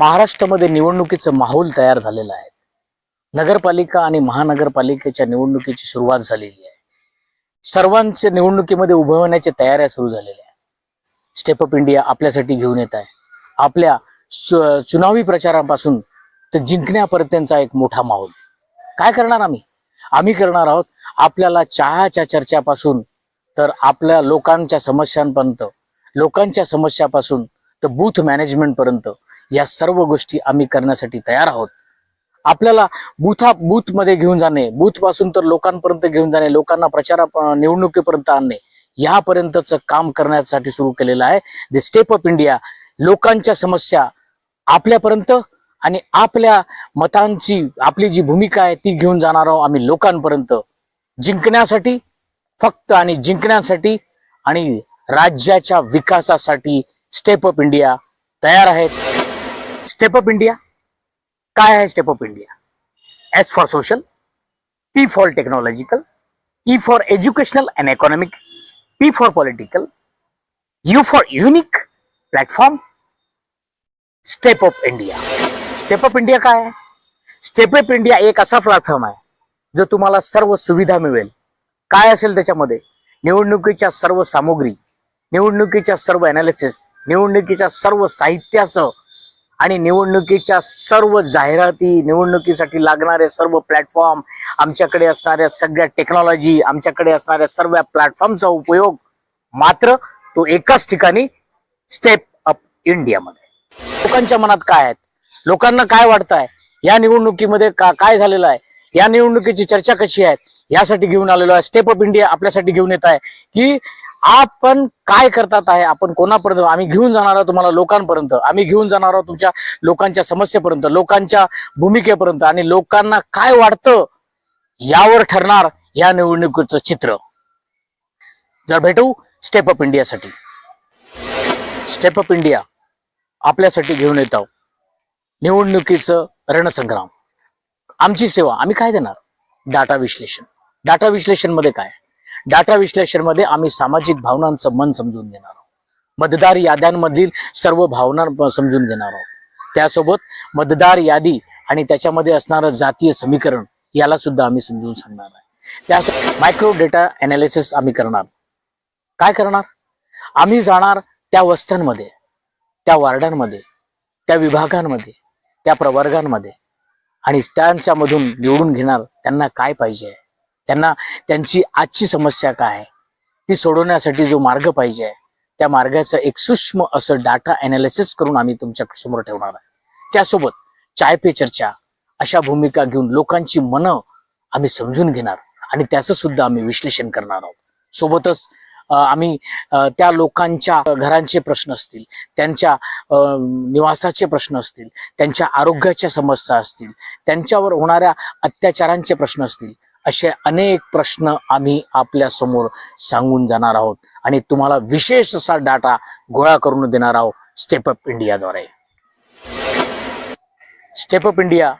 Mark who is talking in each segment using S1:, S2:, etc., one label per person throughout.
S1: महाराष्ट्रामध्ये निवडणुकीचं माहोल तयार झालेलं आहे. नगरपालिका आणि महानगरपालिकेच्या निवडणुकीची सुरुवात झालेली आहे. सर्वांचे निवडणुकीमध्ये उभं तयाऱ्या सुरू झालेल्या आहेत स्टेप अप इंडिया आपल्यासाठी घेऊन येत आहे. आपल्या चुनावी प्रचारापासून तर जिंकण्यापर्यंतचा एक मोठा माहोल. काय करणार आम्ही? आम्ही करणार आहोत आपल्याला चहाच्या चर्चापासून तर आपल्या लोकांच्या समस्यांपर्यंत लोकांच्या समस्यापासून तर बूथ मॅनेजमेंटपर्यंत या सर्व गोष्टी आम्ही करण्यासाठी तयार आहोत. आपल्याला बुथा बूथमध्ये घेऊन जाणे बूथपासून तर लोकांपर्यंत घेऊन जाणे लोकांना प्रचारा निवडणुकीपर्यंत आणणे यापर्यंतच काम करण्यासाठी सुरू केलेलं आहे. द स्टेप अप इंडिया लोकांच्या समस्या आपल्यापर्यंत आणि आपल्या मतांची आपली जी भूमिका आहे ती घेऊन जाणार आहोत आम्ही लोकांपर्यंत. जिंकण्यासाठी फक्त आणि जिंकण्यासाठी आणि राज्याच्या विकासासाठी स्टेप अप इंडिया तयार आहेत. Step up India. काय आहे step up India? S for social P for technological E for educational and economic P for political U for unique platform step up India step up India काय आहे? Step up India एक असा platform आहे जो तुम्हाला सर्व सुविधा मिळेल. काय असेल त्याच्यामध्ये? निवडणुकीच्या सर्व सामुग्री निवडणुकीच्या सर्व अनालिसिस निवडणुकीच्या सर्व साहित्यासह आणि निवडणुकीच्या सर्व जाहिराती निवडणुकीसाठी लागणारे सर्व प्लॅटफॉर्म आमच्याकडे असणाऱ्या सगळ्या टेक्नॉलॉजी आमच्याकडे असणाऱ्या सर्व प्लॅटफॉर्मचा उपयोग मात्र तो एकाच ठिकाणी स्टेप अप इंडियामध्ये लोकांच्या मनात काय आहेत? लोकांना काय वाटत आहे या निवडणुकीमध्ये का काय झालेलं आहे? या निवडणुकीची चर्चा कशी आहे? यासाठी घेऊन आलेलो आहे. स्टेप अप इंडिया आपल्यासाठी घेऊन येत आहे की आपण काय करतात आहे? आपण कोणापर्यंत? आम्ही घेऊन जाणार आहोत तुम्हाला लोकांपर्यंत. आम्ही घेऊन जाणार आहोत तुमच्या लोकांच्या समस्येपर्यंत लोकांच्या भूमिकेपर्यंत आणि लोकांना काय वाटतं यावर ठरणार या निवडणुकीचं चित्र. जर भेटू स्टेप अप इंडियासाठी स्टेप अप इंडिया आपल्यासाठी घेऊन येत आहोत. निवडणुकीचं रणसंग्राम. आमची सेवा आम्ही काय देणार? डाटा विश्लेषण. डाटा विश्लेषणमध्ये काय? डाटा विश्लेषणमध्ये आम्ही सामाजिक भावनांचं मन समजून घेणार आहोत. मतदार याद्यांमधील सर्व भावना समजून घेणार आहोत. त्यासोबत मतदार यादी आणि त्याच्यामध्ये असणारं जातीय समीकरण याला सुद्धा आम्ही समजून सांगणार आहे. त्यासोबत मायक्रो डेटा अनालिसिस आम्ही करणार. काय करणार? आम्ही जाणार त्या वस्त्यांमध्ये त्या वार्डांमध्ये त्या विभागांमध्ये त्या प्रवर्गांमध्ये आणि त्यांच्यामधून निवडून घेणार त्यांना काय पाहिजे त्यांना त्यांची आजची समस्या काय आहे? ती सोडवण्यासाठी जो मार्ग पाहिजे त्या मार्गाचं एक सूक्ष्म असं डाटा अनालिसिस करून आम्ही तुमच्यासमोर ठेवणार आहे. त्यासोबत चाय पे चर्चा अशा भूमिका घेऊन लोकांची मनं आम्ही समजून घेणार आणि त्याचं सुद्धा आम्ही विश्लेषण करणार आहोत. सोबतच आम्ही त्या लोकांच्या घरांचे प्रश्न असतील त्यांच्या अं, निवासाचे प्रश्न असतील त्यांच्या आरोग्याच्या समस्या असतील त्यांच्यावर होणाऱ्या अत्याचारांचे प्रश्न असतील असे अनेक प्रश्न आम्ही आपल्यासमोर सांगून जाणार आहोत. आणि तुम्हाला विशेष असा डाटा गोळा करून देणार आहोत स्टेप अप इंडियाद्वारे स्टेप अप इंडिया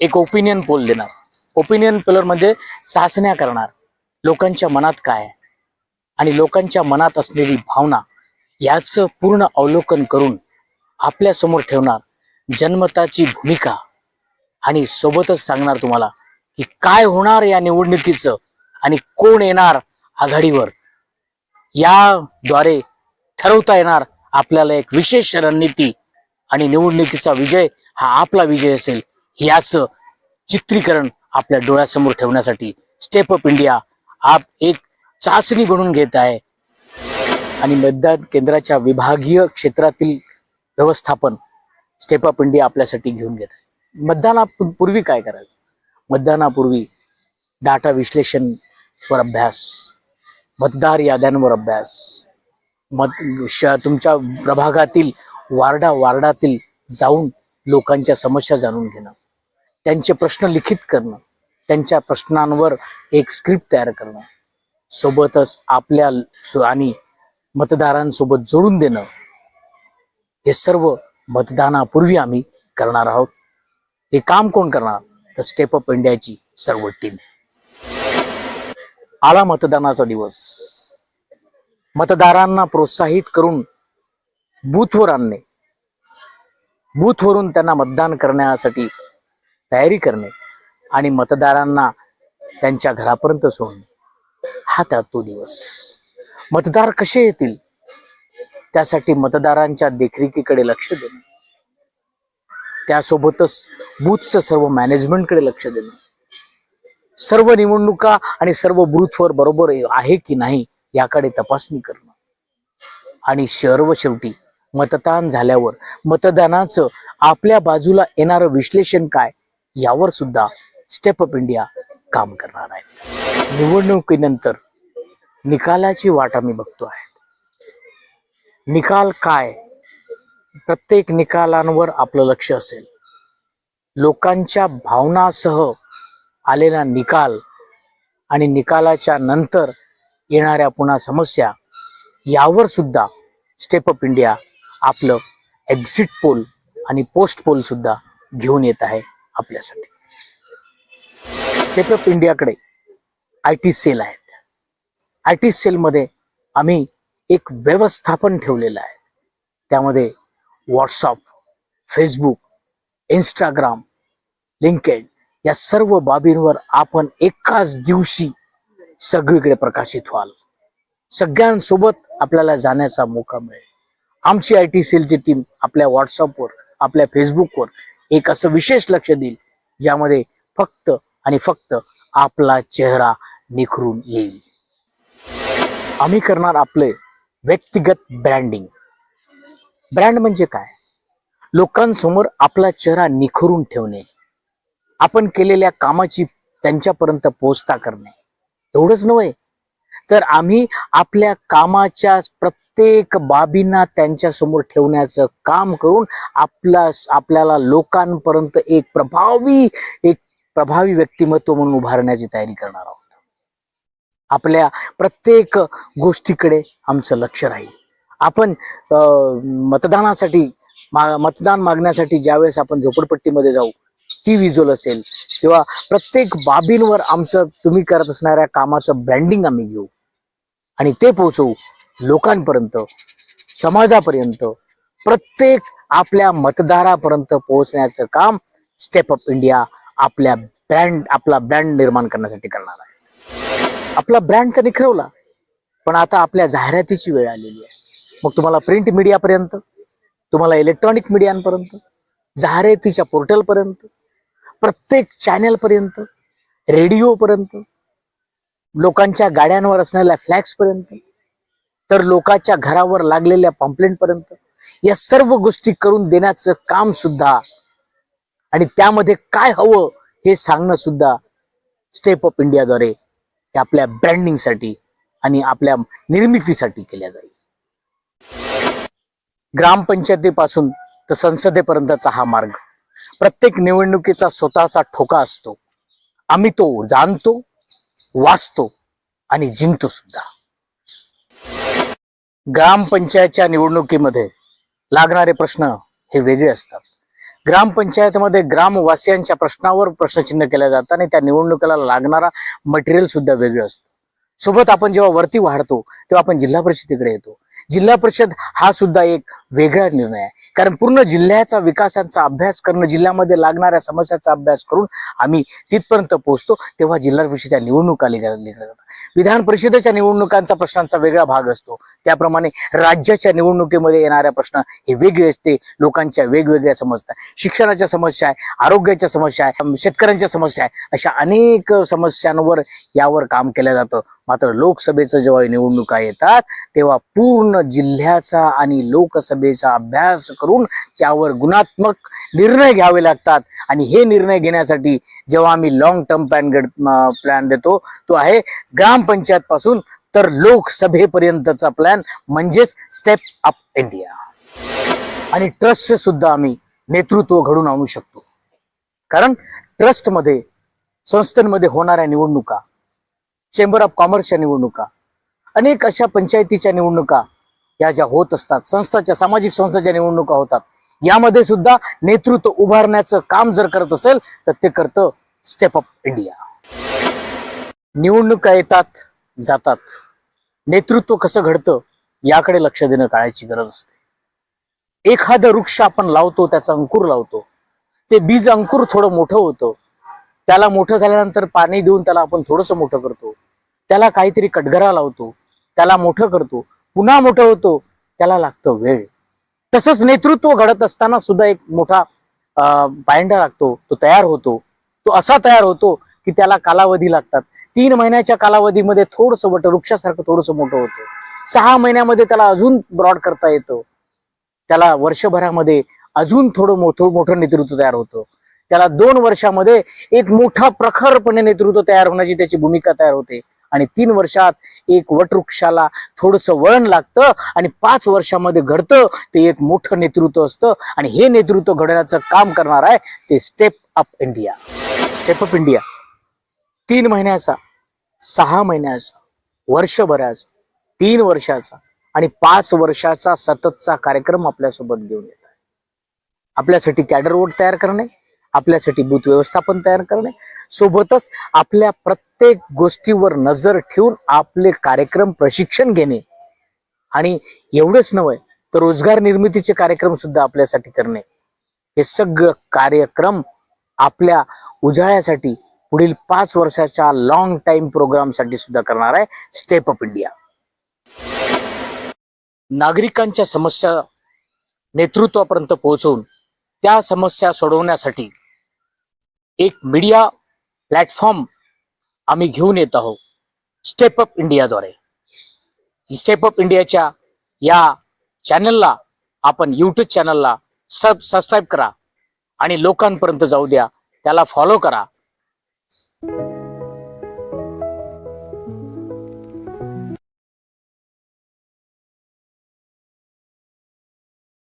S1: एक ओपिनियन पोल देणार. ओपिनियन पोलरमध्ये चाचण्या करणार. लोकांच्या मनात काय? आणि लोकांच्या मनात असलेली भावना याचं पूर्ण अवलोकन करून आपल्यासमोर ठेवणार. जनमताची भूमिका. आणि सोबतच सांगणार तुम्हाला की काय होणार या निवडणुकीचं आणि कोण येणार आघाडीवर? याद्वारे ठरवता येणार आपल्याला एक विशेष रणनीती आणि निवडणुकीचा विजय हा आपला विजय असेल याचं चित्रीकरण आपल्या डोळ्यासमोर ठेवण्यासाठी स्टेप अप इंडिया आप एक चाचणी बनून घेत आहे. आणि मतदान केंद्राच्या विभागीय क्षेत्रातील व्यवस्थापन स्टेप अप इंडिया आपल्यासाठी घेऊन घेत आहे. मतदानापूर्वी काय करायचं? मतदानापूर्वी डाटा विश्लेषणवर अभ्यास मतदार याद्यांवर अभ्यास मत श तुमच्या प्रभागातील वार्डा वार्डातील जाऊन लोकांच्या समस्या जाणून घेणं त्यांचे प्रश्न लिखित करणं त्यांच्या प्रश्नांवर एक स्क्रिप्ट तयार करणं सोबतच आपल्या आणि मतदारांसोबत जोडून देणं हे सर्व मतदानापूर्वी आम्ही करणार आहोत. हे काम कोण करणार? तर स्टेप अप इंडियाची सर्व टीम आला मतदानाचा दिवस. मतदारांना प्रोत्साहित करून बूथवर आणणे. बूथवरून त्यांना मतदान करण्यासाठी तयारी करणे आणि मतदारांना त्यांच्या घरापर्यंत सोडणे. हा त्या तो दिवस. मतदार कसे येतील? त्यासाठी मतदारांच्या देखरेखीकडे लक्ष देणे. त्यासोबतच बूथचं सर्व मॅनेजमेंटकडे लक्ष देणं. सर्व निवडणुका आणि सर्व बूथवर बरोबर आहे की नाही याकडे तपासणी करणं. आणि सर्व शेवटी मतदान झाल्यावर मतदानाचं आपल्या बाजूला येणारं विश्लेषण काय यावर सुद्धा स्टेप अप इंडिया काम करणार आहे. निवडणुकीनंतर निकालाची वाट आम्ही बघतो आहे. निकाल काय प्रत्येक निकालांवर आपलं लक्ष असेल. लोकांच्या भावनासह आलेला निकाल आणि निकालाच्या नंतर येणाऱ्या पुन्हा समस्या यावर सुद्धा स्टेप अप इंडिया आपलं एक्झिट पोल आणि पोस्ट पोल सुद्धा घेऊन येत आहे आपल्यासाठी. स्टेप अप इंडियाकडे आय टी सेल आहेत. आय टी सेलमध्ये आम्ही एक व्यवस्थापन ठेवलेलं आहे. त्यामध्ये व्हॉट्सअप फेसबुक इंस्टाग्राम लिंकेड या सर्व बाबींवर आपण एकाच दिवशी सगळीकडे प्रकाशित व्हाल. सगळ्यांसोबत आपल्याला जाण्याचा मोका मिळेल. आमची आय टी सेलची टीम आपल्या व्हॉट्सअपवर आपल्या फेसबुकवर एक असं विशेष लक्ष देईल ज्यामध्ये फक्त आणि फक्त आपला चेहरा निखरून येईल. आम्ही करणार आपले व्यक्तिगत ब्रँडिंग ब्रँड म्हणजे काय? लोकांसमोर आपला चेहरा निखरून ठेवणे. आपण केलेल्या कामाची त्यांच्यापर्यंत पोचता करणे. एवढंच नव्हे तर आम्ही आपल्या कामाच्या प्रत्येक बाबींना त्यांच्यासमोर ठेवण्याचं काम करून आपला आपल्याला लोकांपर्यंत एक प्रभावी एक प्रभावी व्यक्तिमत्व म्हणून उभारण्याची तयारी करणार आहोत. आपल्या प्रत्येक गोष्टीकडे आमचं लक्ष राहील. आपण मतदानासाठी मा मतदान मागण्यासाठी ज्यावेळेस आपण झोपडपट्टीमध्ये जाऊ ती विज्युअल असेल. किंवा प्रत्येक बाबींवर आमचं तुम्ही करत असणाऱ्या कामाचं ब्रँडिंग आम्ही घेऊ. आणि ते पोहोचवू लोकांपर्यंत समाजापर्यंत प्रत्येक आपल्या मतदारापर्यंत पोहोचण्याचं काम स्टेप अप इंडिया आपल्या ब्रँड आपला ब्रँड निर्माण करण्यासाठी करणार आहे. आपला ब्रँड तर निखरवला पण आता आपल्या जाहिरातीची वेळ आलेली आहे. मग तुम्हाला प्रिंट मीडियापर्यंत तुम्हाला इलेक्ट्रॉनिक मीडियांपर्यंत जाहिरातीच्या पोर्टलपर्यंत प्रत्येक चॅनलपर्यंत रेडिओपर्यंत लोकांच्या गाड्यांवर असलेल्या फ्लॅक्सपर्यंत तर लोकांच्या घरावर लागलेल्या पम्पलेंटपर्यंत या सर्व गोष्टी करून देण्याचं काम सुद्धा आणि त्यामध्ये काय हवं हे सांगणं सुद्धा स्टेप अप इंडियाद्वारे हे आपल्या ब्रँडिंगसाठी आणि आपल्या निर्मितीसाठी केल्या जाईल. ग्रामपंचायतीपासून तर संसदेपर्यंतचा हा मार्ग. प्रत्येक निवडणुकीचा स्वतःचा ठोका असतो. आम्ही तो जाणतो वाचतो आणि जिंकतो सुद्धा. ग्रामपंचायतच्या निवडणुकीमध्ये लागणारे प्रश्न हे वेगळे असतात. ग्रामपंचायतमध्ये ग्रामवासियांच्या प्रश्नावर प्रश्नचिन्ह केलं जातं आणि त्या निवडणुकीला लागणारा मटेरियल सुद्धा वेगळं असतं. सोबत आपण जेव्हा वरती वाढतो तेव्हा आपण जिल्हा परिषदेकडे येतो. जिल्हा परिषद हा सुद्धा एक वेगळा निर्णय आहे. कारण पूर्ण जिल्ह्याचा विकासाचा अभ्यास करणं जिल्ह्यामध्ये लागणाऱ्या समस्याचा अभ्यास करून आम्ही तिथपर्यंत पोहोचतो तेव्हा जिल्हा परिषदेच्या निवडणुका लिहिल्या लिहिल्या जातात. विधान परिषदेच्या निवडणुकांचा प्रश्नांचा वेगळा भाग असतो. त्याप्रमाणे राज्याच्या निवडणुकीमध्ये येणाऱ्या प्रश्न हे वेगळे असते. लोकांच्या वेगवेगळ्या समस्या. शिक्षणाच्या समस्या आहे आरोग्याच्या समस्या आहे शेतकऱ्यांच्या समस्या आहे अशा अनेक समस्यांवर यावर काम केलं जातं. मात्र लोकसभेचं जेव्हा निवडणुका येतात तेव्हा पूर्ण जिल्ह्याचा आणि लोकसभेचा अभ्यास करून त्यावर गुणात्मक निर्णय घ्यावे लागतात. आणि हे निर्णय घेण्यासाठी जेव्हा आम्ही लॉंग टर्म प्लॅन प्लॅन देतो तो आहे ग्रामपंचायत पासून तर लोकसभेपर्यंतचा प्लॅन म्हणजेच स्टेप अप इंडिया आणि ट्रस्टचे सुद्धा आम्ही नेतृत्व घडून आणू शकतो. कारण ट्रस्टमध्ये संस्थांमध्ये होणाऱ्या निवडणुका चेंबर ऑफ कॉमर्सच्या निवडणुका अनेक अशा पंचायतीच्या निवडणुका या ज्या होत असतात संस्थाच्या सामाजिक संस्थाच्या निवडणुका होतात. यामध्ये सुद्धा नेतृत्व उभारण्याचं काम जर करत असेल तर ते करतं स्टेप अप इंडिया निवडणुका येतात जातात. नेतृत्व कसं घडतं याकडे लक्ष देणं काळाची गरज असते. एखादं वृक्ष आपण लावतो त्याचा अंकुर लावतो. ते बीज अंकुर थोडं मोठं होतं. त्याला मोठं झाल्यानंतर पाणी देऊन त्याला आपण थोडंसं मोठं करतो. त्याला काहीतरी कटगरा लावतो त्याला मोठं करतो पुन्हा मोठं होतो त्याला लागतो वेळ. तसंच नेतृत्व घडत असताना सुद्धा एक मोठा पायंडा लागतो तो तयार होतो. तो असा तयार होतो की त्याला कालावधी लागतात. तीन महिन्याच्या कालावधीमध्ये थोडंसं वट वृक्षासारखं थोडंसं मोठं होतं. सहा महिन्यामध्ये त्याला अजून ब्रॉड करता येतं. त्याला वर्षभरामध्ये अजून थोडं मोठं मोठं नेतृत्व तयार होतं. त्याला दोन वर्षामध्ये एक मोठा प्रखरपणे नेतृत्व तयार होण्याची त्याची भूमिका तयार होते. आणि तीन वर्षात एक वटवृक्षाला थोडंसं वळण लागतं आणि पाच वर्षामध्ये घडतं ते एक मोठं नेतृत्व असतं. आणि हे नेतृत्व घडवण्याचं काम करणार आहे ते step up India step up India तीन महिन्याचा सहा महिन्याचा वर्षभराचा तीन वर्षाचा आणि पाच वर्षाचा सततचा कार्यक्रम आपल्यासोबत घेऊन येत आहे. आपल्यासाठी कॅडर वोट तयार करणे आपल्यासाठी बूथ व्यवस्थापन तयार करणे सोबतच आपल्या प्रत्येक प्रत्येक गोष्टीवर नजर ठेवून आपले कार्यक्रम प्रशिक्षण घेणे. आणि एवढंच नव्हे तर रोजगार निर्मितीचे कार्यक्रम सुद्धा आपल्यासाठी करणे. हे सगळं कार्यक्रम आपल्या उजाळ्यासाठी पुढील पाच वर्षाच्या लॉंग टाइम प्रोग्रामसाठी सुद्धा करणार आहे स्टेप अप इंडिया नागरिकांच्या समस्या नेतृत्वापर्यंत पोहोचवून त्या समस्या सोडवण्यासाठी एक मीडिया प्लॅटफॉर्म आम्ही घेऊन येत आहोत. स्टेप अप इंडियाद्वारे स्टेप अप इंडियाच्या या चॅनलला आपण यूट्यूब चॅनलला सब सबस्क्राईब करा आणि लोकांपर्यंत जाऊ द्या. त्याला फॉलो करा.